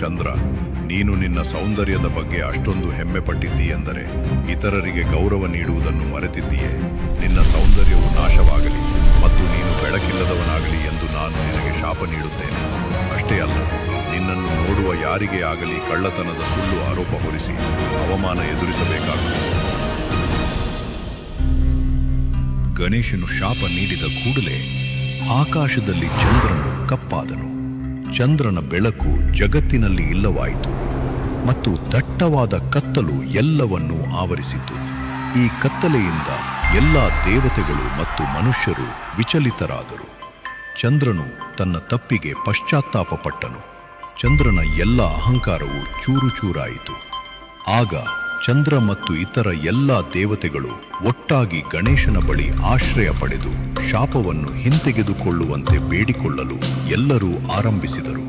ಚಂದ್ರ, ನೀನು ನಿನ್ನ ಸೌಂದರ್ಯದ ಬಗ್ಗೆ ಅಷ್ಟೊಂದು ಹೆಮ್ಮೆ ಪಟ್ಟಿದ್ದೀಯೆಂದರೆ ಇತರರಿಗೆ ಗೌರವ ನೀಡುವುದನ್ನು ಮರೆತಿದ್ದೀಯೇ. ನಿನ್ನ ಸೌಂದರ್ಯವು ನಾಶವಾಗಲಿ ಮತ್ತು ನೀನು ಬೆಳಕಿಲ್ಲದವನಾಗಲಿ ಎಂದು ನಾನು ನಿನಗೆ ಶಾಪ ನೀಡುತ್ತೇನೆ. ಅಷ್ಟೇ ಅಲ್ಲ, ನಿನ್ನನ್ನು ನೋಡುವ ಯಾರಿಗೇ ಆಗಲಿ ಕಳ್ಳತನದ ಸುಳ್ಳು ಆರೋಪ ಹೊರಿಸಿ ಅವಮಾನ ಎದುರಿಸಬೇಕಾಗುತ್ತದೆ. ಗಣೇಶನು ಶಾಪ ನೀಡಿದ ಕೂಡಲೇ ಆಕಾಶದಲ್ಲಿ ಚಂದ್ರನು ಕಪ್ಪಾದನು. ಚಂದ್ರನ ಬೆಳಕು ಜಗತ್ತಿನಲ್ಲಿ ಇಲ್ಲವಾಯಿತು ಮತ್ತು ದಟ್ಟವಾದ ಕತ್ತಲು ಎಲ್ಲವನ್ನೂ ಆವರಿಸಿತು. ಈ ಕತ್ತಲೆಯಿಂದ ಎಲ್ಲ ದೇವತೆಗಳು ಮತ್ತು ಮನುಷ್ಯರು ವಿಚಲಿತರಾದರು. ಚಂದ್ರನು ತನ್ನ ತಪ್ಪಿಗೆ ಪಶ್ಚಾತ್ತಾಪಪಟ್ಟನು. ಚಂದ್ರನ ಎಲ್ಲ ಅಹಂಕಾರವು ಚೂರು ಚೂರಾಯಿತು ಆಗ ಚಂದ್ರ ಮತ್ತು ಇತರ ಎಲ್ಲ ದೇವತೆಗಳು ಒಟ್ಟಾಗಿ ಗಣೇಶನ ಬಳಿ ಆಶ್ರಯ ಪಡೆದು ಶಾಪವನ್ನು ಹಿಂತೆಗೆದುಕೊಳ್ಳುವಂತೆ ಬೇಡಿಕೊಳ್ಳಲು ಎಲ್ಲರೂ ಆರಂಭಿಸಿದರು.